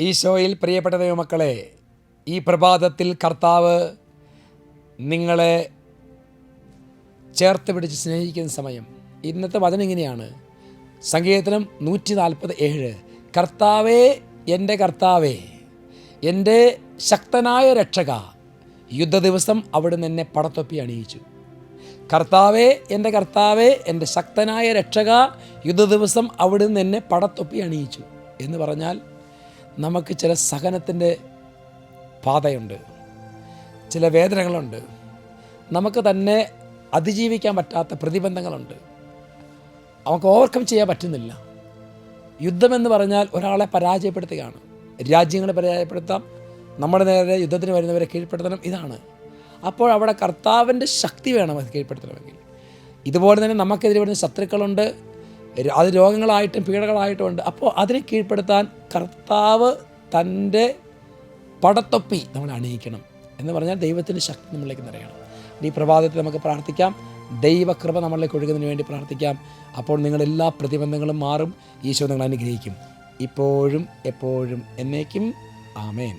ഈശോയിൽ പ്രിയപ്പെട്ട ദൈവമക്കളെ ഈ പ്രഭാതത്തിൽ കർത്താവ് നിങ്ങളെ ചേർത്ത് പിടിച്ച് സ്നേഹിക്കുന്ന സമയം. ഇന്നത്തെ വചനം ഇങ്ങനെയാണ്. സങ്കീർത്തനം നൂറ്റി നാൽപ്പത് ഏഴ് കർത്താവേ എന്റെ കർത്താവേ എന്റെ ശക്തനായ രക്ഷക യുദ്ധ ദിവസം അവിടുന്ന് എന്നെ പടത്തൊപ്പി അണിയിച്ചു. കർത്താവേ എന്റെ കർത്താവേ എന്റെ ശക്തനായ രക്ഷക യുദ്ധ ദിവസം അവിടുന്ന് എന്നെ പടത്തൊപ്പി അണിയിച്ചു. എന്ന് പറഞ്ഞാൽ നമുക്ക് ചില സഹനത്തിന്റെ പാതയുണ്ട് ചില വേദനകളുണ്ട്. നമുക്ക് തന്നെ അതിജീവിക്കാൻ പറ്റാത്ത പ്രതിബന്ധങ്ങളുണ്ട്. നമുക്ക് ഓവർകം ചെയ്യാൻ പറ്റുന്നില്ല. യുദ്ധമെന്ന് പറഞ്ഞാൽ ഒരാളെ പരാജയപ്പെടുത്തുകയാണ്. രാജ്യങ്ങളെ പരാജയപ്പെടുത്താം നമ്മുടെ നേരെ യുദ്ധത്തിന് വരുന്നവരെ കീഴ്പ്പെടുത്തണം ഇതാണ്. അപ്പോൾ അവിടെ കർത്താവിന്റെ ശക്തി വേണം അത് കീഴ്പ്പെടുത്തണമെങ്കിൽ. ഇതുപോലെ തന്നെ നമുക്കെതിരെ വരുന്ന ശത്രുക്കളുണ്ട് അത് രോഗങ്ങളായിട്ടും പീഡകളായിട്ടും ഉണ്ട് അപ്പോൾ അതിനെ കീഴ്പ്പെടുത്താൻ കർത്താവ് തന്റെ പടത്തൊപ്പി നമ്മൾ അണിയിക്കണം എന്ന് പറഞ്ഞാൽ ദൈവത്തിന്റെ ശക്തി നമ്മളിലേക്ക് നിറയണം. ഈ പ്രഭാതത്തിൽ നമുക്ക് പ്രാർത്ഥിക്കാം. ദൈവകൃപ നമ്മളിലേക്ക് ഒഴുകുന്നതിന് വേണ്ടി പ്രാർത്ഥിക്കാം. അപ്പോൾ നിങ്ങളെല്ലാ പ്രതിബന്ധങ്ങളും മാറും. ഈശോ നിങ്ങൾ അനുഗ്രഹിക്കും. ഇപ്പോഴും എപ്പോഴും എന്നേക്കും. ആമേൻ.